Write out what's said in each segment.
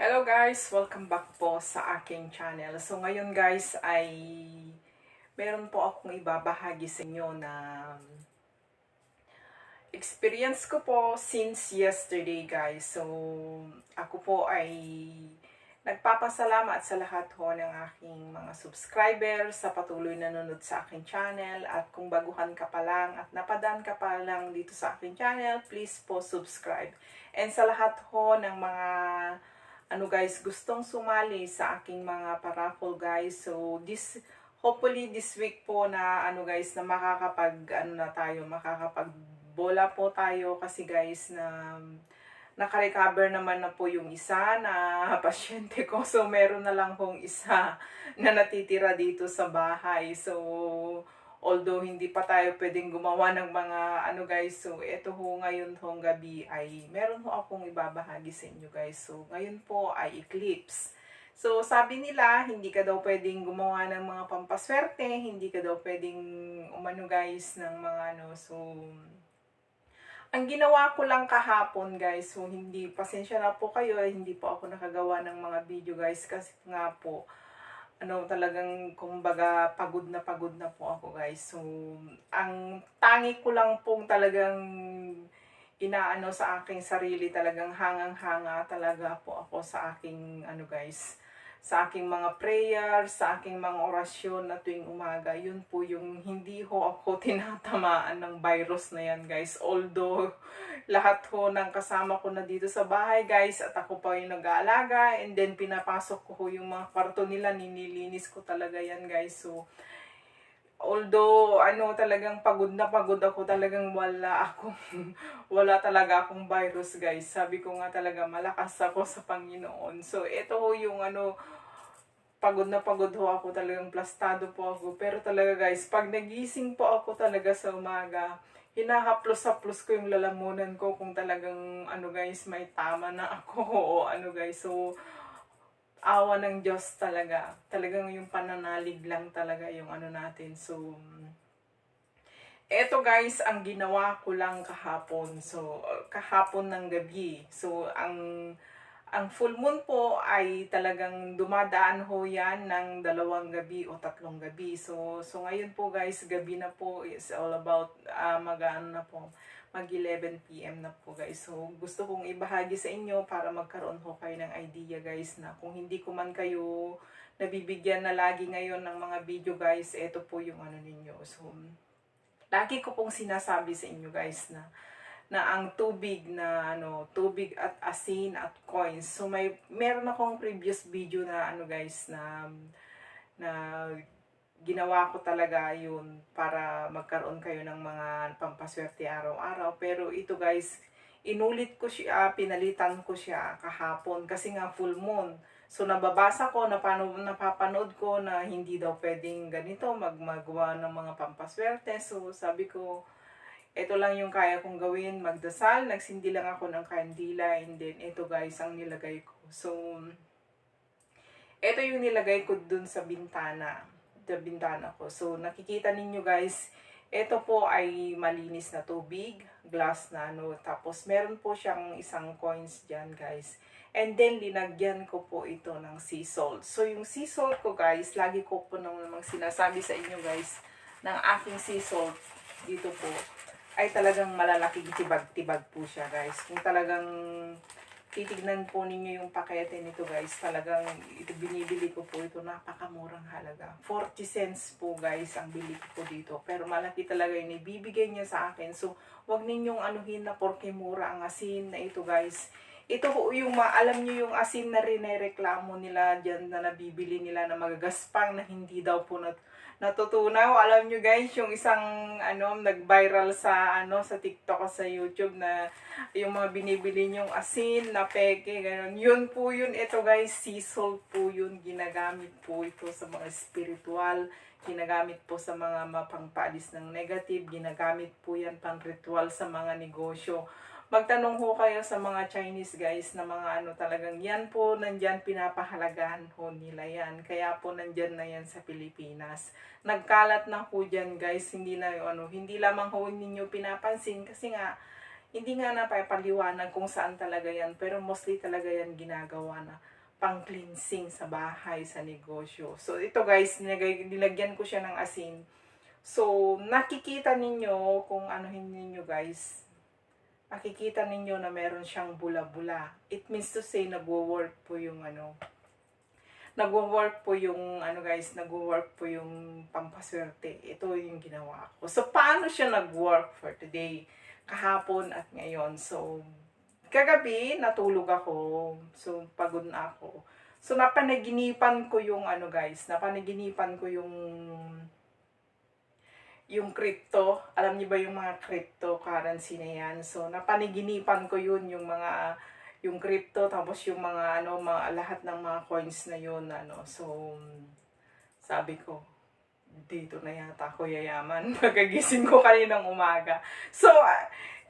Hello guys! Welcome back po sa aking channel. So ngayon guys ay meron po akong ibabahagi sa inyo na experience ko po since yesterday guys. So ako po ay nagpapasalamat sa lahat ho ng aking mga subscribers sa patuloy na nanonood sa aking channel at kung baguhan ka pa lang at napadaan ka pa lang dito sa aking channel, please po subscribe. And sa lahat ho ng mga ano guys, gustong sumali sa aking mga paraffle guys. So this hopefully this week po na ano guys na makakapag ano na tayo, makakapag bola po tayo kasi guys na nakarecover naman na po yung isa na pasyente ko. So meron na lang pong isa na natitira dito sa bahay. So although hindi pa tayo pwedeng gumawa ng mga ano guys, so eto ho ngayon hong gabi ay meron ho akong ibabahagi sa inyo guys. So ngayon po ay eclipse. So sabi nila, hindi ka daw pwedeng gumawa ng mga pampaswerte, hindi ka daw pwedeng umano guys ng mga ano, so ang ginawa ko lang kahapon guys, so hindi, pasensya na po kayo, hindi po ako nakagawa ng mga video guys kasi nga po, ano talagang kumbaga pagod na pagod na po ako guys. So ang tangi ko lang pong talagang inaano sa aking sarili talagang hangang-hanga talaga po ako sa aking ano guys sa aking mga prayer, sa aking mga orasyon na tuwing umaga, yun po yung hindi ho ako tinatamaan ng virus na yan guys. Although, lahat ho ng kasama ko na dito sa bahay guys, at ako pa yung nag-aalaga, and then pinapasok ko ho yung mga kwarto nila, ninilinis ko talaga yan guys. So, although ano talagang pagod na pagod ako talagang wala akong wala talaga akong virus guys sabi ko nga talaga malakas ako sa Panginoon so ito ho yung ano pagod na pagod ho ako talagang plastado po ako pero talaga guys pag nagising po ako talaga sa umaga hinahaplos-haplos ko yung lalamunan ko kung talagang ano guys may tama na ako o ano guys so awa ng Diyos talaga. Talagang yung pananalig lang talaga yung ano natin. So, eto guys, ang ginawa ko lang kahapon. So, kahapon ng gabi. So, ang ang full moon po ay talagang dumadaan ho yan ng dalawang gabi o tatlong gabi. So, so ngayon po guys, gabi na po is all about uh, mag-ano na po, mag 11 p.m. na po guys. So, gusto kong ibahagi sa inyo para magkaroon ho kayo ng idea guys na kung hindi ko man kayo nabibigyan na lagi ngayon ng mga video guys, ito po yung ano ninyo. So, lagi ko pong sinasabi sa inyo guys na na ang tubig na ano, tubig at asin at coins. So may meron akong previous video na ano guys na na ginawa ko talaga yun para magkaroon kayo ng mga pampaswerte araw-araw. Pero ito guys, inulit ko siya, pinalitan ko siya kahapon kasi nga full moon. So nababasa ko, napano, napapanood ko na hindi daw pwedeng ganito magmagawa ng mga pampaswerte. So sabi ko, ito lang yung kaya kong gawin, magdasal, nagsindi lang ako ng kandila, and then ito guys ang nilagay ko. So, ito yung nilagay ko dun sa bintana, sa bintana ko. So, nakikita ninyo guys, ito po ay malinis na tubig, glass na ano, tapos meron po siyang isang coins dyan guys. And then, linagyan ko po ito ng sea salt. So, yung sea salt ko guys, lagi ko po namang sinasabi sa inyo guys, ng aking sea salt dito po ay talagang malalaking tibag-tibag po siya guys. Kung talagang titignan po ninyo yung pakete nito guys, talagang ito binibili ko po ito napakamurang halaga. 40 cents po guys ang bili ko dito. Pero malaki talaga yung ibibigay niya sa akin. So, wag ninyong anuhin na porke mura ang asin na ito guys. Ito po yung maalam nyo yung asin na rinereklamo nila dyan na nabibili nila na magagaspang na hindi daw po nat natutunaw. Alam nyo guys, yung isang ano, nag-viral sa ano sa TikTok o sa YouTube na yung mga binibili nyong asin na peke, ganun. Yun po yun. Ito guys, sea salt po yun. Ginagamit po ito sa mga spiritual. Ginagamit po sa mga mapangpaalis ng negative. Ginagamit po yan pang ritual sa mga negosyo magtanong ho kayo sa mga Chinese guys na mga ano talagang yan po nandyan pinapahalagahan ho nila yan. Kaya po nandyan na yan sa Pilipinas. Nagkalat na po dyan guys, hindi na ano, hindi lamang ho ninyo pinapansin kasi nga hindi nga napapaliwanag kung saan talaga yan, pero mostly talaga yan ginagawa na pang cleansing sa bahay, sa negosyo. So ito guys, nilagyan ko siya ng asin. So nakikita ninyo kung anuhin ninyo guys, makikita ninyo na meron siyang bula-bula. It means to say nagwo-work po yung ano, nagwo-work po yung ano guys, nagwo-work po yung pampaswerte. Ito yung ginawa ko. So paano siya nag-work for today? Kahapon at ngayon. So kagabi natulog ako. So pagod na ako. So napanaginipan ko yung ano guys, napanaginipan ko yung yung crypto. Alam niyo ba yung mga cryptocurrency na yan? So napanaginipan ko yun yung mga yung crypto tapos yung mga ano mga lahat ng mga coins na yun ano. So sabi ko dito na yata ako yayaman. Pagkagising ko kaninang umaga. So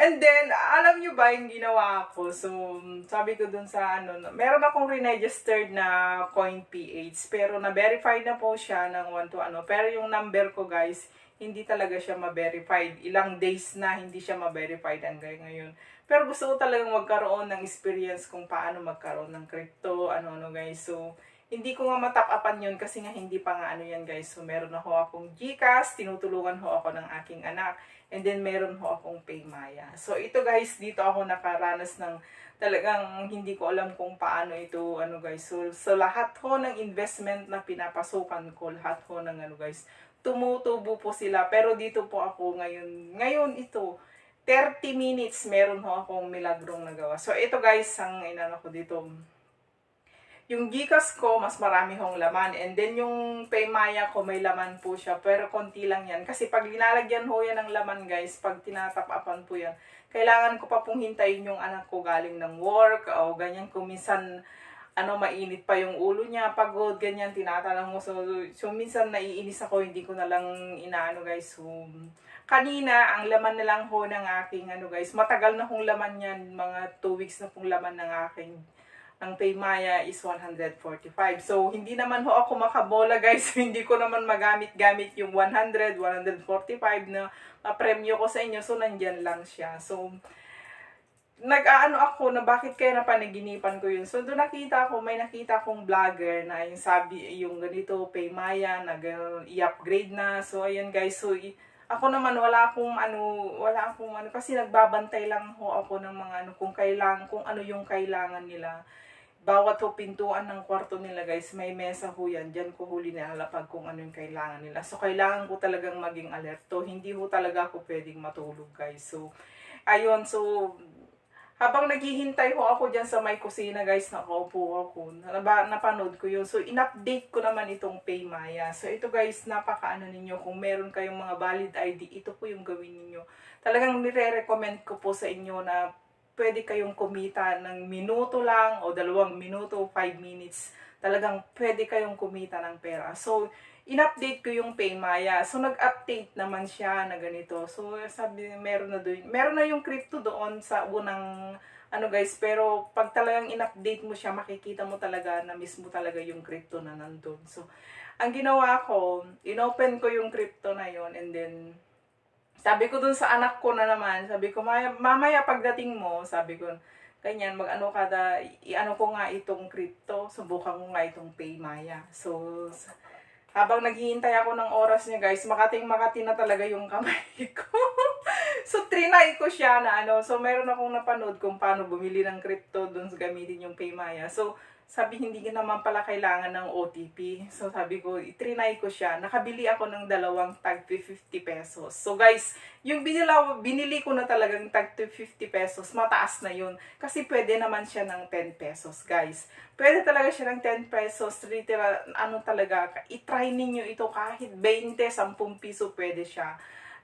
and then alam nyo ba yung ginawa ko? So sabi ko dun sa ano meron akong re-registered na coin PH pero na-verified na po siya ng 1 to ano. Pero yung number ko guys hindi talaga siya ma-verified ilang days na hindi siya ma-verified hanggang ngayon pero gusto ko talagang magkaroon ng experience kung paano magkaroon ng crypto, ano-ano guys. So, hindi ko nga matap-upan yun kasi nga hindi pa nga ano yan guys. So, meron ako akong Gcash, tinutulungan ho ako ng aking anak, and then meron ho akong Paymaya. So, ito guys, dito ako nakaranas ng talagang hindi ko alam kung paano ito, ano guys. So, so lahat ho ng investment na pinapasukan ko, lahat ho ng ano guys, tumutubo po sila. Pero dito po ako ngayon, ngayon ito, 30 minutes meron ho akong milagrong nagawa. So, ito guys, ang inano ko dito. Yung Gcash ko, mas marami hong laman. And then, yung Paymaya ko, may laman po siya. Pero, konti lang yan. Kasi, pag linalagyan ho yan ng laman, guys, pag tinatapapan po yan, kailangan ko pa pong hintayin yung anak ko galing ng work, o ganyan, kung minsan, ano, mainit pa yung ulo niya, pagod, ganyan, tinatanong mo. So, so minsan naiinis ako, hindi ko na lang inaano, guys. So, kanina, ang laman na lang ho ng aking, ano guys, matagal na hong laman yan, mga 2 weeks na pong laman ng aking, ng Paymaya is 145. So, hindi naman ho ako makabola guys, hindi ko naman magamit-gamit yung 100, 145 na premyo ko sa inyo, so nandyan lang siya. So, nag-aano ako na bakit kaya napanaginipan ko yun. So, doon nakita ko, may nakita akong vlogger na yung sabi, yung ganito, Paymaya, nag-i-upgrade na. So, ayun guys, so, ako naman wala akong ano, wala akong ano kasi nagbabantay lang ho ako ng mga ano kung kailangan kung ano yung kailangan nila. Bawat ho pintuan ng kwarto nila guys, may mesa ho yan. Diyan ko huli nilalapag kung ano yung kailangan nila. So kailangan ko talagang maging alerto. Hindi ho talaga ako pwedeng matulog guys. So ayun, so habang naghihintay ho ako dyan sa may kusina guys, nakaupo ako, napanood ko yun. So, in-update ko naman itong Paymaya. So, ito guys, napaka ano ninyo, kung meron kayong mga valid ID, ito po yung gawin ninyo. Talagang nire-recommend ko po sa inyo na pwede kayong kumita ng minuto lang o dalawang minuto, 5 minutes. Talagang pwede kayong kumita ng pera. So, in-update ko yung Paymaya. So, nag-update naman siya na ganito. So, sabi, meron na doon. Meron na yung crypto doon sa unang, ano guys, pero pag talagang in-update mo siya, makikita mo talaga na mismo talaga yung crypto na nandun. So, ang ginawa ko, inopen ko yung crypto na yon and then, sabi ko dun sa anak ko na naman, sabi ko, mamaya pagdating mo, sabi ko, ganyan, mag-ano kada, i-ano ko nga itong crypto, subukan ko nga itong Paymaya. So, habang naghihintay ako ng oras niya guys, makating makati na talaga yung kamay ko. so, trinay ko siya na ano. So, meron akong napanood kung paano bumili ng crypto dun sa gamitin yung Paymaya. So, sabi hindi ko naman pala kailangan ng OTP. So sabi ko, itrinay ko siya. Nakabili ako ng dalawang tag 50 pesos. So guys, yung binila, binili ko na talagang tag 50 pesos, mataas na yun. Kasi pwede naman siya ng 10 pesos, guys. Pwede talaga siya ng 10 pesos. Literal, ano talaga, itry ninyo ito kahit 20, 10 piso pwede siya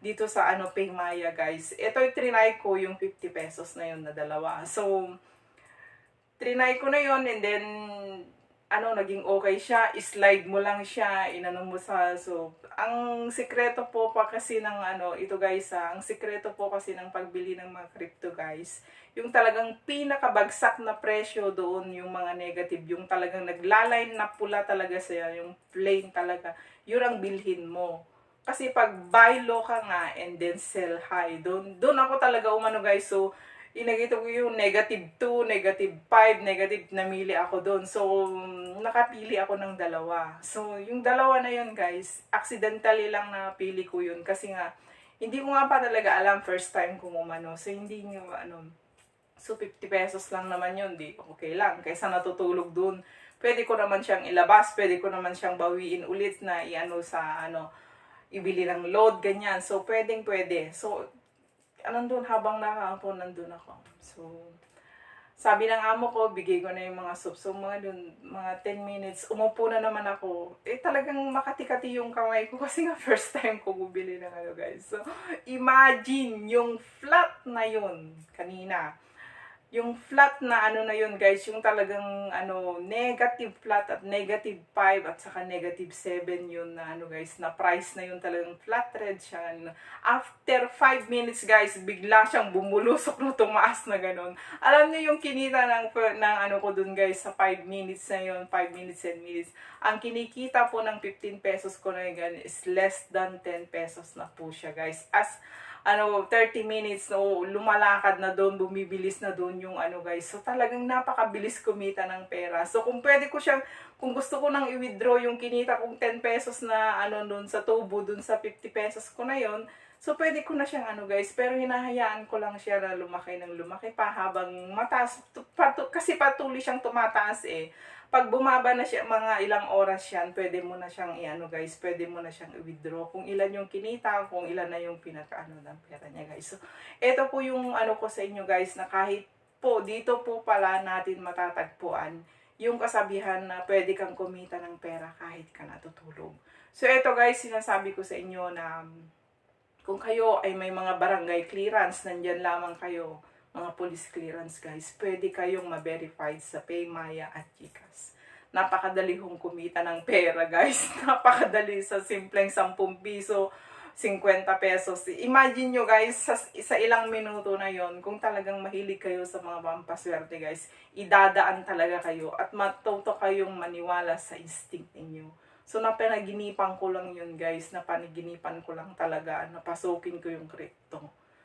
dito sa ano Paymaya guys. Ito yung trinay ko yung 50 pesos na yun na dalawa. So, trinay ko na yon and then ano, naging okay siya, slide mo lang siya, inano mo sa, so, ang sikreto po pa kasi ng ano, ito guys ha, ang sikreto po kasi ng pagbili ng mga crypto guys, yung talagang pinakabagsak na presyo doon, yung mga negative, yung talagang naglaline na pula talaga siya, yung plain talaga, yun ang bilhin mo. kasi pag buy low ka nga and then sell high, doon doon ako talaga umano guys. So, inagito ko yung negative 2, negative 5, negative, namili ako doon. So, nakapili ako ng dalawa. So, yung dalawa na yun guys, accidentally lang napili ko yun. Kasi nga, hindi ko nga pa talaga alam first time kung umano. So, hindi nga, ano, so 50 pesos lang naman yun, di okay lang. Kaysa natutulog doon, pwede ko naman siyang ilabas, pwede ko naman siyang bawiin ulit na iano sa, ano, ibili ng load, ganyan. So, pwedeng pwede. So, nandun habang nakakaupo, nandun ako. So, sabi ng amo ko, bigay ko na yung mga soup. So, mga dun, mga 10 minutes, umupo na naman ako. Eh, talagang makati-kati yung kamay ko kasi nga first time ko bumili ng ano, guys. So, imagine yung flat na yun kanina yung flat na ano na yun guys, yung talagang ano negative flat at negative 5 at saka negative 7 yun na ano guys, na price na yun talagang flat red siya. After 5 minutes guys, bigla siyang bumulusok na tumaas na ganun. Alam niyo yung kinita ng, ng ano ko dun guys, sa 5 minutes na yun, 5 minutes and minutes. Ang kinikita po ng 15 pesos ko na yun is less than 10 pesos na po siya guys. As ano, 30 minutes, no, lumalakad na doon, bumibilis na doon yung ano guys. So talagang napakabilis kumita ng pera. So kung pwede ko siyang, kung gusto ko nang i-withdraw yung kinita kong 10 pesos na ano doon sa tubo, doon sa 50 pesos ko na yon So, pwede ko na siyang ano guys, pero hinahayaan ko lang siya na lumaki ng lumaki pa habang mataas, patu, kasi patuloy siyang tumataas eh. Pag bumaba na siya, mga ilang oras yan, pwede mo na siyang i-ano guys, pwede mo na siyang i-withdraw kung ilan yung kinita, kung ilan na yung pinaka-ano ng pera niya guys. So, ito po yung ano ko sa inyo guys, na kahit po, dito po pala natin matatagpuan yung kasabihan na pwede kang kumita ng pera kahit ka natutulog. So, ito guys, sinasabi ko sa inyo na kung kayo ay may mga barangay clearance, nandyan lamang kayo, mga police clearance guys, pwede kayong ma-verified sa Paymaya at Gcash. Napakadali hong kumita ng pera guys. Napakadali sa simpleng 10 piso, 50 pesos. Imagine nyo guys, sa, sa ilang minuto na yon kung talagang mahilig kayo sa mga pampaswerte guys, idadaan talaga kayo at matuto kayong maniwala sa instinct ninyo So, napanaginipan ko lang yun, guys. Napanaginipan ko lang talaga. Napasukin ko yung crypto.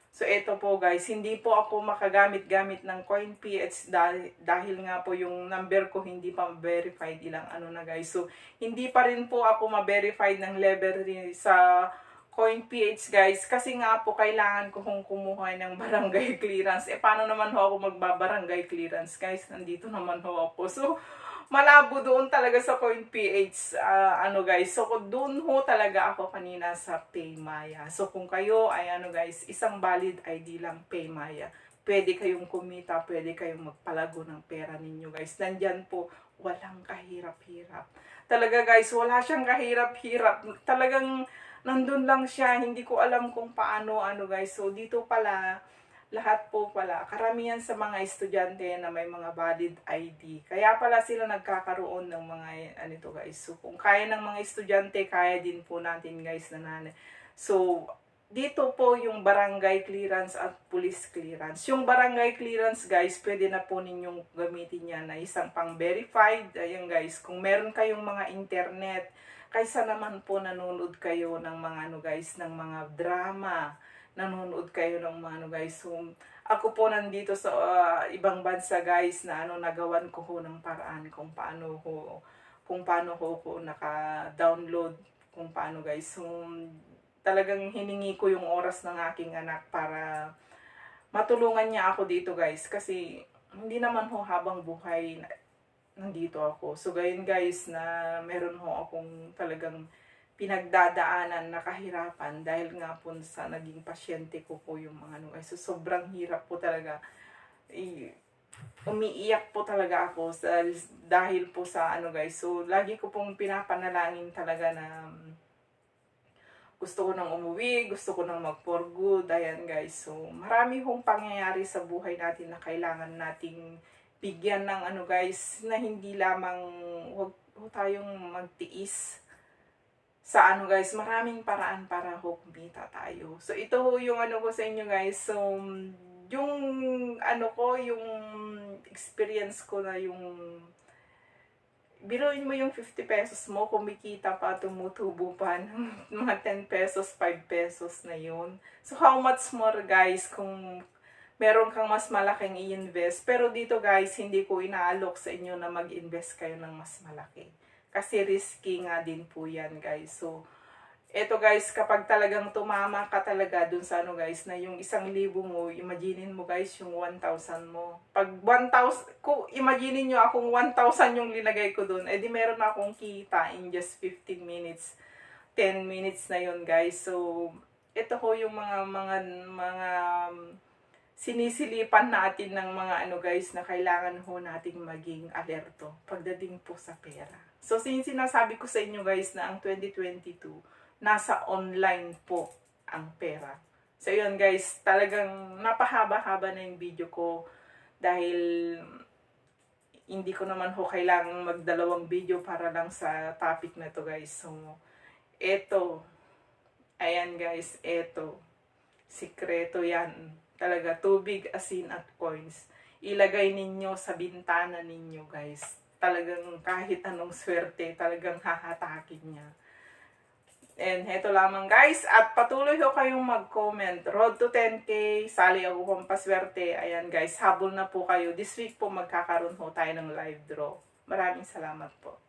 So, ito po, guys. Hindi po ako makagamit-gamit ng CoinPH dahil, dahil nga po yung number ko hindi pa verified ilang ano na, guys. So, hindi pa rin po ako ma-verified ng level sa CoinPH, guys. Kasi nga po, kailangan ko kung kumuha ng barangay clearance. Eh, paano naman ho ako magbabarangay clearance, guys? Nandito naman ho ako. So, malabo doon talaga sa Coin PH. Uh, ano guys, so doon ho talaga ako kanina sa Paymaya. So kung kayo ay ano guys, isang valid ID lang Paymaya. Pwede kayong kumita, pwede kayong magpalago ng pera ninyo guys. Nandyan po, walang kahirap-hirap. Talaga guys, wala siyang kahirap-hirap. Talagang nandun lang siya, hindi ko alam kung paano ano guys. So dito pala, lahat po pala, karamihan sa mga estudyante na may mga valid ID. Kaya pala sila nagkakaroon ng mga, ano ito guys, so kung kaya ng mga estudyante, kaya din po natin guys na nanay. So, dito po yung barangay clearance at police clearance. Yung barangay clearance guys, pwede na po ninyong gamitin yan na isang pang verified. Ayan guys, kung meron kayong mga internet, kaysa naman po nanonood kayo ng mga ano guys, ng mga drama, nanonood kayo ng mga ano guys. So, ako po nandito sa uh, ibang bansa guys na ano nagawan ko ho ng paraan kung paano ho kung paano ho ko naka-download kung paano guys. So, talagang hiningi ko yung oras ng aking anak para matulungan niya ako dito guys kasi hindi naman ho habang buhay nandito ako. So, gayon guys na meron ho akong talagang pinagdadaanan na kahirapan dahil nga po sa naging pasyente ko po yung mga ano. So, sobrang hirap po talaga. Umiiyak po talaga ako sa, dahil po sa ano guys. So, lagi ko pong pinapanalangin talaga na um, gusto ko nang umuwi, gusto ko nang mag for good, ayan guys. So, marami hong pangyayari sa buhay natin na kailangan nating bigyan ng ano guys, na hindi lamang wag, wag tayong magtiis sa ano guys, maraming paraan para ho kumita tayo. So ito yung ano ko sa inyo guys. So yung ano ko, yung experience ko na yung biruin mo yung 50 pesos mo, kumikita pa, tumutubo pa ng mga 10 pesos, 5 pesos na yun. So, how much more guys kung meron kang mas malaking i-invest. Pero dito guys, hindi ko inaalok sa inyo na mag-invest kayo ng mas malaki. Kasi risky nga din po yan guys. So, eto guys, kapag talagang tumama ka talaga dun sa ano guys, na yung isang libo mo, imaginin mo guys yung 1,000 mo. Pag 1,000, kung imaginin nyo akong 1,000 yung linagay ko dun, edi meron akong kita in just 15 minutes, 10 minutes na yun guys. So, ito ho yung mga, mga, mga sinisilipan natin ng mga ano guys na kailangan ho nating maging alerto pagdating po sa pera. So, sin sinasabi ko sa inyo guys na ang 2022, nasa online po ang pera. So, yun guys, talagang napahaba-haba na yung video ko dahil hindi ko naman ho kailangang magdalawang video para lang sa topic na to guys. So, eto, ayan guys, eto, sikreto yan. Talaga, tubig, asin at coins. Ilagay ninyo sa bintana ninyo guys. Talagang kahit anong swerte, talagang hahatakin niya. And heto lamang guys. At patuloy ho kayong mag-comment. Road to 10k. Sali ako kung paswerte. Ayan guys. Habol na po kayo. This week po magkakaroon ho tayo ng live draw. Maraming salamat po.